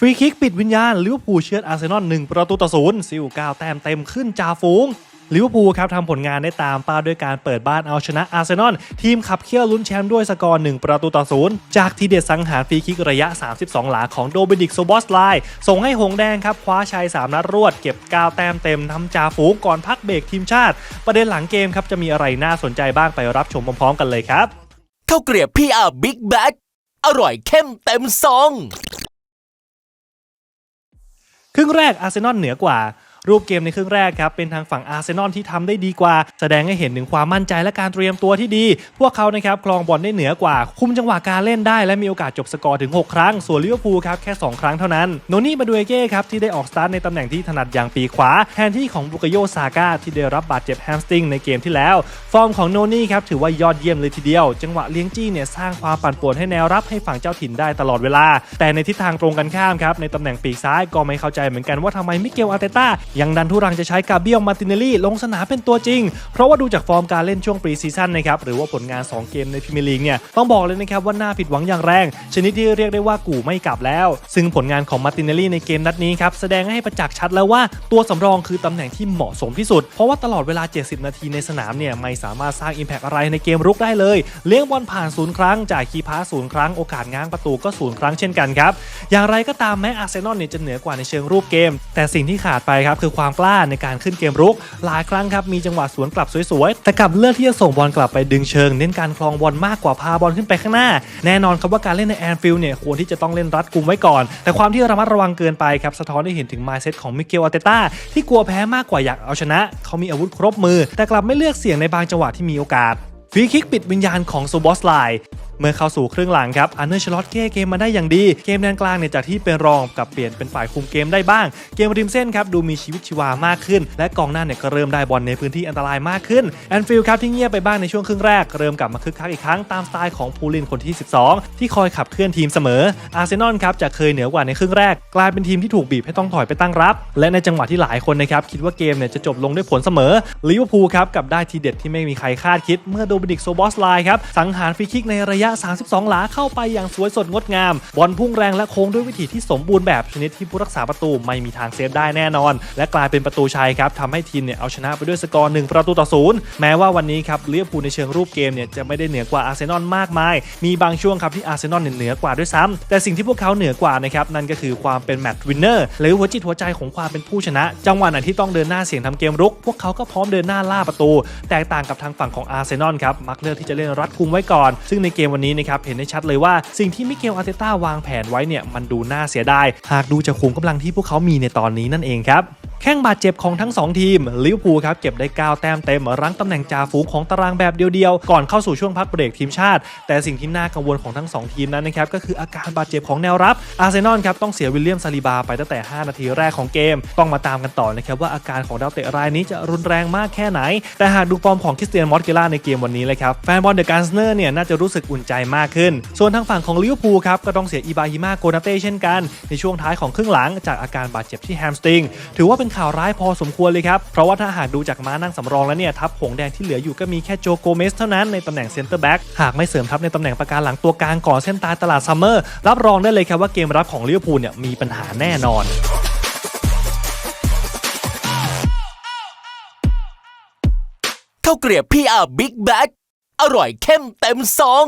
ฟรีคิกปิดวิญญาณลิเวอร์พูลเชือดอาร์เซนอล1ประตูต่อศูนย์ซิลกาวแต้มเต็มขึ้นจ่าฝูงลิเวอร์พูลครับทำผลงานได้ตามเป้าด้วยการเปิดบ้านเอาชนะอาร์เซนอลทีมขับเคี่ยวลุ้นแชมป์ด้วยสกอร์ 1 ประตูต่อศูนย์จากทีเด็ดสังหารฟรีคิกระยะ 32 หลาของโดเบนิกโซบอสไลส่งให้หงแดงครับคว้าชัย 3 นัดรวด เก็บ9แต้มเต็มทำจ่าฝูงก่อนพักเบรกทีมชาติ ประเด็นหลังเกมครับจะมีอะไรน่าสนใจบ้างไปรับชมพร้อมๆกันเลยครับข้าวเกรียบพี่อาบิ๊กแบ็กอร่อยเข้มเต็มซอง ครึ่งแรกอาร์เซนอลเหนือกว่า รูปเกมในครึ่งแรกครับเป็นทางฝั่งอาร์เซนอลที่ทำได้ดีกว่า แสดงให้เห็นถึงความมั่นใจและการเตรียมตัวที่ดี พวกเขานะครับครองบอลได้เหนือกว่า คุมจังหวะการเล่นได้และมีโอกาสจบสกอร์ถึง 6 ครั้ง ส่วนลิเวอร์พูลครับแค่ 2 ครั้งเท่านั้น โนนี่มาดูเอเก้ครับที่ได้ออกสตาร์ทในตำแหน่งที่ถนัดอย่างปีขวา แทนที่ของบุกโยซาก้าที่ได้รับบาดเจ็บแฮมสตริงในเกมที่แล้ว ฟอร์มของโนนี่ครับถือว่ายอดเยี่ยมเลยทีเดียว จังหวะเลี้ยงจี้เนี่ยสร้างความปั่นป่วนให้แนวรับให้ฝั่งเจ้าถิ่นได้ตลอดเวลา แต่ในทิศทางตรงกันข้ามครับในตำแหน่งปีกซ้ายก็ไม่เข้าใจเหมือนกันว่าทำไมมิเกลอาร์เตต้ายังดันทุรังจะใช้กาเบียลมาติเนลลี่ลงสนามเป็นตัวจริง เพราะว่าดูจากฟอร์มการเล่นช่วงปรีซีซั่นนะครับหรือว่าผลงาน 2 เกมในพรีเมียร์ลีกเนี่ยต้องบอกเลยนะครับว่าน่าผิดหวังอย่างแรง ชนิดที่เรียกได้ว่ากูไม่กลับแล้ว ซึ่งผลงานของมาติเนลลี่ในเกมนัดนี้ครับแสดงให้ประจักษ์ชัดแล้วว่าตัวสำรองคือตำแหน่งที่เหมาะสมที่สุด เพราะว่าตลอดเวลา 70 นาทีในสนามเนี่ยไม่สามารถสร้างอิมแพกอะไรในเกมรุกได้เลย เลี้ยงบอลผ่านศูนย์ครั้งจ่ายคีพาศูนย์ครั้งโอกาสง้างประตูก็ศูนย์ครั้งเช่นกันครับอย่างไรก็ตามแม้อาร์เซนอลเนี่ยจะเหนือกว่าในเชิงรูปเกม แต่สิ่งที่ขาดไปครับคือความกล้าในการขึ้นเกมรุก หลายครั้งครับมีจังหวะสวนกลับสวยๆ แต่กลับเลือกที่จะส่งบอลกลับไปดึงเชิง เน้นการคลองบอลมากกว่าพาบอลขึ้นไปข้างหน้า แน่นอนครับว่าการเล่นในแอนฟิลด์เนี่ยควรที่จะต้องเล่นรัดกุมไว้ก่อน แต่ความที่ระมัดระวังเกินไปครับสะท้อนให้เห็นถึงมายเซตของมิเกลอาเตต้าที่กลัวแพ้มากกว่าอยากเอาชนะ เขามีอาวุธครบมือ แต่กลับไม่เลือกเสี่ยงในบางจังหวะที่มีโอกาสฟรีคิกปิดวิญญาณของซูบอสไล เมื่อเข้าสู่ครึ่งหลังครับอันเนอร์ชลอตแก้เกมมาได้อย่างดี เกมแดนกลางเนี่ยจากที่เป็นรองกับเปลี่ยนเป็นฝ่ายคุมเกมได้บ้าง เกมริมเส้นครับดูมีชีวิตชีวามากขึ้น และกองหน้าเนี่ยก็เริ่มได้บอลในพื้นที่อันตรายมากขึ้นแอนฟิลด์ครับที่เงียบไปบ้างในช่วงครึ่งแรกเริ่มกลับมาคึกคักอีกครั้งตามสไตล์ของพูลินคนที่ 12 ที่คอยขับเคลื่อนทีมเสมออาร์เซนอลครับจากเคยเหนือกว่าในครึ่งแรก กลายเป็นทีมที่ถูกบีบให้ต้องถอยไปตั้งรับ และในจังหวะที่หลายคนนะครับคิดว่าเกมเนี่ยจะจบลงด้วยผลเสมอลิเวอร์พูลครับกลับได้ทีเด็ดที่ไม่มีใครคาดคิด เมื่อโดมินิกโซบอสไลครับสังหารฟรีคิกในระยะ32 หลาเข้าไปอย่างสวยสดงดงาม บอลพุ่งแรงและโค้งด้วยวิถีที่สมบูรณ์แบบชนิดที่ผู้รักษาประตูไม่มีทางเซฟได้แน่นอน และกลายเป็นประตูชัยครับทำให้ทีมเนี่ยเอาชนะไปด้วยสกอร์ 1 ประตูต่อศูนย์แม้ว่าวันนี้ครับเลิเวอร์พูในเชิงรูปเกมเนี่ยจะไม่ได้เหนือกว่าอาร์เซนอลมากมาย มีบางช่วงครับที่อาร์เซนอลเหนือกว่าด้วยซ้ำแต่สิ่งที่พวกเขาเหนือกว่านะครับนั่นก็คือความเป็นแมตช์วินเนอร์หรือหัวจิตหัวใจของความเป็นผู้ชนะ จังหวะไหนที่ต้องเดินหน้าเสี่ยงทำเกมรุก พวกเขาก็พร้อมเดินหน้าล่าประตู แตกต่างกับทางฝั่งของอาร์เซนอลครับมักเลือกที่จะเล่นรัดกุมไว้ก่อน ซึ่งในเกมวันนี้นะครับเห็นได้ชัดเลยว่าสิ่งที่มิเกลอาร์เตต้าวางแผนไว้เนี่ยมันดูน่าเสียดายหากดูจากขุมกำลังที่พวกเขามีในตอนนี้นั่นเองครับแข้งบาดเจ็บของทั้ง 2 ทีมลิเวอร์พูลครับเก็บได้ 9 แต้มเต็ม รั้งตำแหน่งจ่าฝูงของตารางแบบเดียวๆ ก่อนเข้าสู่ช่วงพักเบรกทีมชาติ แต่สิ่งที่น่ากังวลของทั้ง 2 ทีมนั้นนะครับก็คืออาการบาดเจ็บของแนวรับอาร์เซนอลครับต้องเสียวิลเลียมซาลิบาไปตั้งแต่ 5 นาทีแรกของเกม ต้องมาตามกันต่อนะครับว่าอาการของดาวเตะรายนี้จะรุนแรงมากแค่ไหน แต่หากดูฟอร์มของคริสเตียนมอสเกล่าในเกมวันนี้เลยครับแฟนบอลเดอะการ์สเนอร์เนี่ยน่าจะรู้สึกอุ่นใจมากขึ้น ส่วนทางฝั่งของลิเวอร์พูลครับก็ต้องเสียอิบาฮิมาโกนาเต้เช่นกันในช่วงท้ายของครึ่งหลังจากอาการบาดเจ็บที่แฮมสตริงถือว่าเป็นข่าวร้ายพอสมควรเลยครับ เพราะว่าถ้าหากดูจากม้านั่งสำรองแล้วเนี่ยทัพหงแดงที่เหลืออยู่ก็มีแค่โจโกเมสเท่านั้นในตำแหน่งเซนเตอร์แบ็กหากไม่เสริมทัพในตำแหน่งประการหลังตัวกลางก่อนเส้นตายตลาดซัมเมอร์รับรองได้เลยครับว่าเกมรับของลิเวอร์พูลเนี่ยมีปัญหาแน่นอนข้าวเกรียบพี่อาบิ๊กแบ็กอร่อยเข้มเต็มซอง